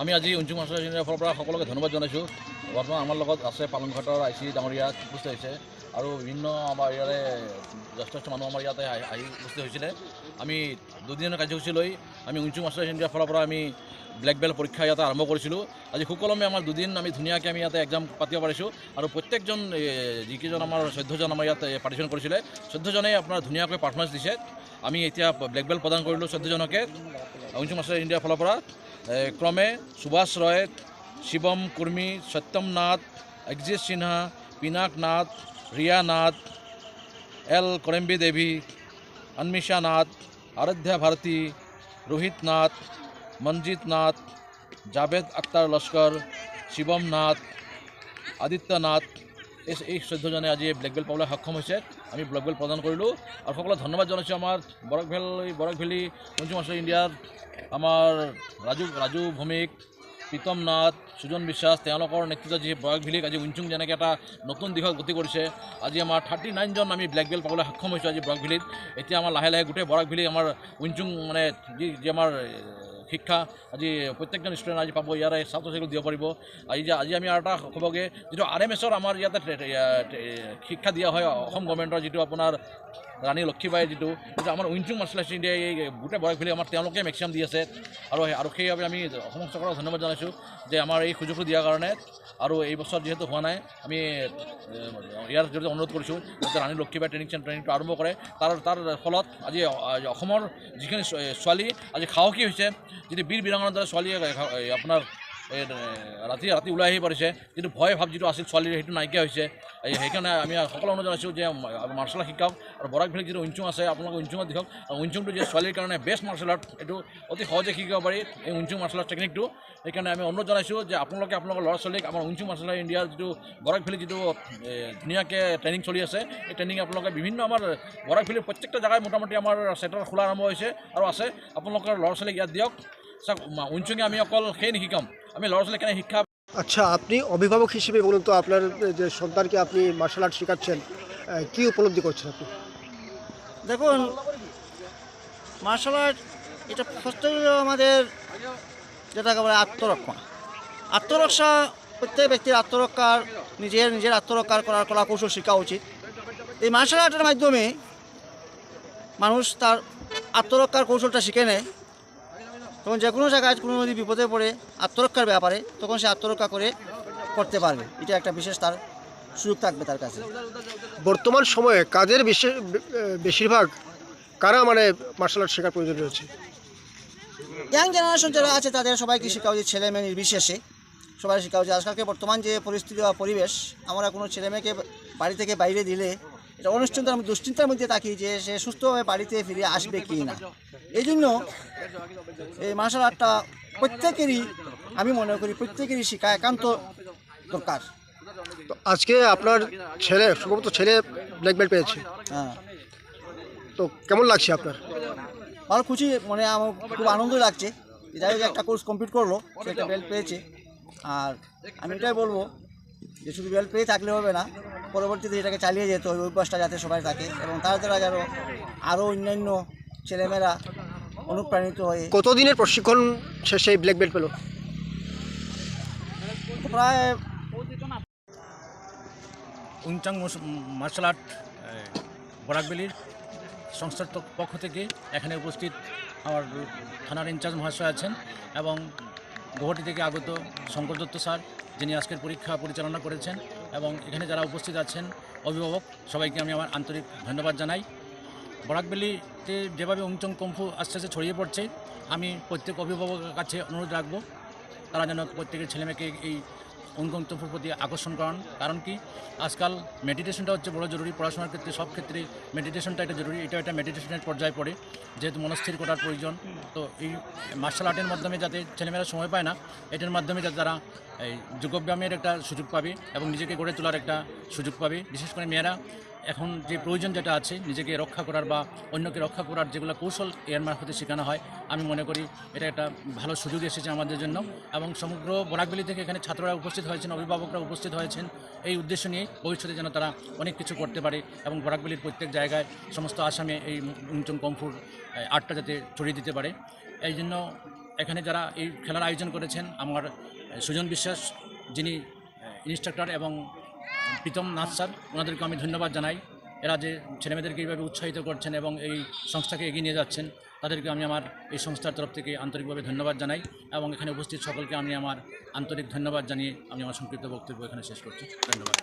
আমি আজি অঞ্জু মাছৰ ফালৰ পৰা সকলোকে ধন্যবাদ জনাইছোঁ। বৰ্তমান আমাৰ লগত আছে পালংঘাটৰ আই চি ডাঙৰীয়া উপস্থিত হৈছে আৰু বিভিন্ন আমাৰ ইয়াৰে যথেষ্ট মানুহ আমাৰ ইয়াতে আহি উপস্থিত হৈছিলে। আমি দুদিনৰ কাৰ্যসূচী লৈ আমি অঞ্জু মাছৰ ইণ্ডিয়াৰ ফালৰ পৰা আমি ব্লেক বেল্ট পৰীক্ষা ইয়াতে আৰম্ভ কৰিছিলোঁ। আজি সুকলমে আমাৰ দুদিন আমি ধুনীয়াকৈ আমি ইয়াতে এক্সাম পাতিব পাৰিছোঁ আৰু প্ৰত্যেকজন যিকেইজন আমাৰ চৈধ্যজন আমাৰ ইয়াত পাৰ্টিচিপেট কৰিছিলে চৈধ্যজনেই আপোনাৰ ধুনীয়াকৈ পাৰফৰ্মেঞ্চ দিছে। আমি এতিয়া ব্লেক বেল্ট প্ৰদান কৰিলোঁ চৈধ্যজনকে অঞ্জু মাছৰ ইণ্ডিয়াৰ ফালৰ পৰা। এ, ক্ৰমে সুভাষ ৰয় শিৱম কুৰ্মী সত্যম নাথ অজিত সিনহা পিনাক নাথ ৰিয়া নাথ এল কৰেম্বী দেৱী অন্মিষা নাথ আৰাধ্যা ভাৰতী ৰোহিত নাথ মঞ্জিত নাথ জাভেদ আক্তাৰ লস্কৰ শিৱম নাথ আদিত্য নাথ। এই চৈধ্যজনে আজি ব্লেক বেল্ট পাবলৈ সক্ষম হৈছে আমি ব্লেক বেল্ট প্ৰদান কৰিলোঁ। আৰু সকলোকে ধন্যবাদ জনাইছোঁ আমাৰ বৰাক ভেলী বৰাক ভেলী পঞ্চম মাষ্টৰ ইণ্ডিয়াৰ আমাৰ ৰাজু ৰাজু ভৌমিক প্ৰীতম নাথ সুজন বিশ্বাস তেওঁলোকৰ নেতৃত্বত যি বৰাক ভেলীক আজি উইনচুং যেনেকৈ এটা নতুন দিশত গতি কৰিছে আজি আমাৰ থাৰ্টি নাইনজন আমি ব্লেক বেল্ট পাবলৈ সক্ষম হৈছোঁ আজি বৰাক ভেলীত। এতিয়া আমাৰ লাহে লাহে গোটেই বৰাক ভেলী আমাৰ উইনচুং মানে যি যি আমাৰ শিক্ষা। আজি প্ৰত্যেকজন ষ্টুডেণ্ট আজি পাব, ইয়াৰে ছাত্ৰ ছাত্ৰীক দিব পাৰিব। আজি আজি আমি আৰু এটা ক'বগৈ, যিটো আৰ এম এছৰ আমাৰ ইয়াতে শিক্ষা দিয়া হয়, অসম গভৰ্ণমেণ্টৰ যিটো আপোনাৰ ৰাণী লক্ষীবাই যিটো যিটো আমাৰ উইনচুং মাৰ্চেল আৰ্টছ ইণ্ডিয়া এই গোটেই বয়স বুলি আমাৰ তেওঁলোকে মেক্সিমাম দি আছে আৰু আৰু সেইবাবে আমি অসম চৰকাৰক ধন্যবাদ জনাইছোঁ যে আমাৰ এই সুযোগটো দিয়াৰ কাৰণে আৰু এই বছৰ যিহেতু হোৱা নাই আমি ইয়াৰ জৰিয়তে অনুৰোধ কৰিছোঁ যাতে ৰাণী লক্ষীবাই ট্ৰেইনিং চেণ্টাৰ ট্ৰেইনিংটো আৰম্ভ কৰে তাৰ তাৰ ফলত আজি অসমৰ যিখিনি ছোৱালী আজি সাহসী হৈছে যিটো বীৰ বীৰাংগনাৰ দৰে ছোৱালীয়ে আপোনাৰ ৰাতি ৰাতি ওলাই আহি পৰিছে। যিটো ভয় ভাৱ যিটো আছিল ছোৱালীৰ সেইটো নাইকিয়া হৈছে। এই সেইকাৰণে আমি সকলো অনুৰোধ জনাইছোঁ যে মাৰ্চেল আৰ্ট শিকাওক। আৰু বৰাক ভেলীত যিটো উইনচুং আছে আপোনালোকে উইনচুঙত দেখক উইনচুংটো যে ছোৱালীৰ কাৰণে বেষ্ট মাৰ্চেল আৰ্ট এইটো অতি সহজে শিকিব পাৰি এই উইনচুং মাৰ্চেল আৰ্ট টেকনিকটো সেইকাৰণে আমি অনুৰোধ জনাইছোঁ যে আপোনালোকে আপোনালোকৰ ল'ৰা ছোৱালীক আমাৰ উইনচুং মাৰ্চেল আৰ্ট ইণ্ডিয়াৰ যিটো বৰাক যিটো ধুনীয়াকৈ ট্ৰেইনিং চলি আছে এই ট্ৰেইনিং আপোনালোকে বিভিন্ন আমাৰ বৰাক ভেলীৰ প্ৰত্যেকটা জেগাই মোটামুটি আমাৰ চেণ্টাৰ খোলা আৰম্ভ হৈছে আৰু আছে। আপোনালোকৰ ল'ৰা ছোৱালীক ইয়াত দিয়ক। চাওক উইনচুঙে আমি অকল সেই নিশিকাম আমি ল'ৰা ছোৱালীক কেনে শিক্ষা আচ্ছা আপনি অভিভাবক হিসেবে বলুন তো আপনার যে সন্তানকে আপনি মার্শাল আর্ট শেখাচ্ছেন কি উপলব্ধি করছেন আপনি? দেখুন মার্শাল আর্ট এটা ফার্স্ট আমাদের যেটাকে বলে আত্মরক্ষা। আত্মরক্ষা প্রত্যেক ব্যক্তির আত্মরক্ষার নিজের নিজের আত্মরক্ষা করার কলা কৌশল শেখা উচিত। এই মার্শাল আর্টের মাধ্যমে মানুষ তার আত্মরক্ষার কৌশলটা শিখে নেয়। তখন যে কোনো জায়গায় কোনো যদি বিপদে পড়ে আত্মরক্ষার ব্যাপারে তখন সে আত্মরক্ষা করে করতে পারবে। এটা একটা বিশেষ তার সুযোগ থাকবে তার কাছে। বর্তমান সময়ে কাজের বিশেষ বেশিরভাগ কারা মানে মার্শাল আর্ট শেখার প্রয়োজন রয়েছে? ইয়াং জেনারেশন যারা আছে তাদের সবাইকে শেখা উচিত ছেলে মেয়ে নির্বিশেষে। সবাই শেখা উচিত আজকালকে বর্তমান যে পরিস্থিতি বা পরিবেশ আমরা কোনো ছেলে মেয়েকে বাড়ি থেকে বাইরে দিলে এটা অনিশ্চিন্তার মধ্যে দুশ্চিন্তার মধ্যে থাকি যে সে সুস্থভাবে বাড়িতে ফিরে আসবে কি না। এই জন্য এই মার্শাল আর্টটা প্রত্যেকেরই আমি মনে করি প্রত্যেকেরই শেখা একান্ত দরকার। তো আজকে আপনার ছেলে সম্ভবত ছেলে ব্ল্যাক বেল্ট পেয়েছে। হ্যাঁ। তো কেমন লাগছে আপনার? ভালো খুশি মানে আমার খুব আনন্দ লাগছে। যে যাই হোক একটা কোর্স কমপ্লিট করল সে একটা বেল্ট পেয়েছে। আর আমি এটাই বলব যে শুধু বেল্ট পেয়ে থাকলে হবে না পরবর্তীতে এটাকে চালিয়ে যেতে হবে অভ্যাসটা যাতে সবাই থাকে এবং তার দ্বারা যেন আরও অন্যান্য ছেলেমেয়েরা অনুপ্রাণিত হয়ে কতদিনের প্রশিক্ষণ শেষে এই ব্ল্যাক বেল্ট পেল? প্রায় উইংচাং মার্শাল আর্ট বরাকবেলির সংস্থার পক্ষ থেকে এখানে উপস্থিত আমার থানার ইনচার্জ মহাশয় আছেন এবং গুয়াহাটি থেকে আগত শঙ্কর দত্ত স্যার যিনি আজকের পরীক্ষা পরিচালনা করেছেন এবং এখানে যারা উপস্থিত আছেন অভিভাবক সবাইকে আমি আমার আন্তরিক ধন্যবাদ জানাই। বরাকবেলিতে যেভাবে উংচং কম্ফু আস্তে আস্তে ছড়িয়ে পড়ছে, আমি প্রত্যেক অভিভাবকের কাছে অনুরোধ রাখব, তারা যেন প্রত্যেকের ছেলেমেয়েকে এই অনুকম্পর প্রতি আকর্ষণ করান। কারণ কি? আজকাল মেডিটেশনটা হচ্ছে বড় জরুরি, পড়াশোনার ক্ষেত্রে সব ক্ষেত্রে মেডিটেশনটা এটা জরুরি, এটা একটা মেডিটেশনের পর্যায়ে পড়ে, যেহেতু মনস্থির করার প্রয়োজন। তো এই মার্শাল আর্টের মাধ্যমে যাতে ছেলেমেয়েরা সময় পায় না, এটার মাধ্যমে যাতে তারা এই যোগব্যায়ামের একটা সুযোগ পাবে এবং নিজেকে গড়ে তোলার একটা সুযোগ পাবে। বিশেষ করে মেয়েরা এখন যে প্রয়োজন যেটা আছে, নিজেকে রক্ষা করার বা অন্যকে রক্ষা করার যেগুলো কৌশল এর মারফতে শেখানো হয়, আমি মনে করি এটা একটা ভালো সুযোগ এসেছে আমাদের জন্য। এবং সমগ্র বরাকবেলি থেকে এখানে ছাত্ররা উপস্থিত হয়েছেন, অভিভাবকরা উপস্থিত হয়েছেন, এই উদ্দেশ্য নিয়ে ভবিষ্যতে যেন তারা অনেক কিছু করতে পারে এবং বরাকবেলির প্রত্যেক জায়গায় সমস্ত আসামে এই মুঞ্চন কমফুর আর্টটা যাতে ছড়িয়ে দিতে পারে। এই জন্য এখানে যারা এই খেলার আয়োজন করেছেন, আমার সুজন বিশ্বাস যিনি ইনস্ট্রাক্টর এবং প্রীতম নাথ স্যার, ওনাদেরকে আমি ধন্যবাদ জানাই। এরা যে ছেলেমেয়েদেরকে এইভাবে উৎসাহিত করছেন এবং এই সংস্থাকে এগিয়ে নিয়ে যাচ্ছেন, তাদেরকে আমি আমার এই সংস্থার তরফ থেকে আন্তরিকভাবে ধন্যবাদ জানাই এবং এখানে উপস্থিত সকলকে আমি আমার আন্তরিক ধন্যবাদ জানিয়ে আমি আমার সংক্ষিপ্ত বক্তব্য এখানে শেষ করছি। ধন্যবাদ।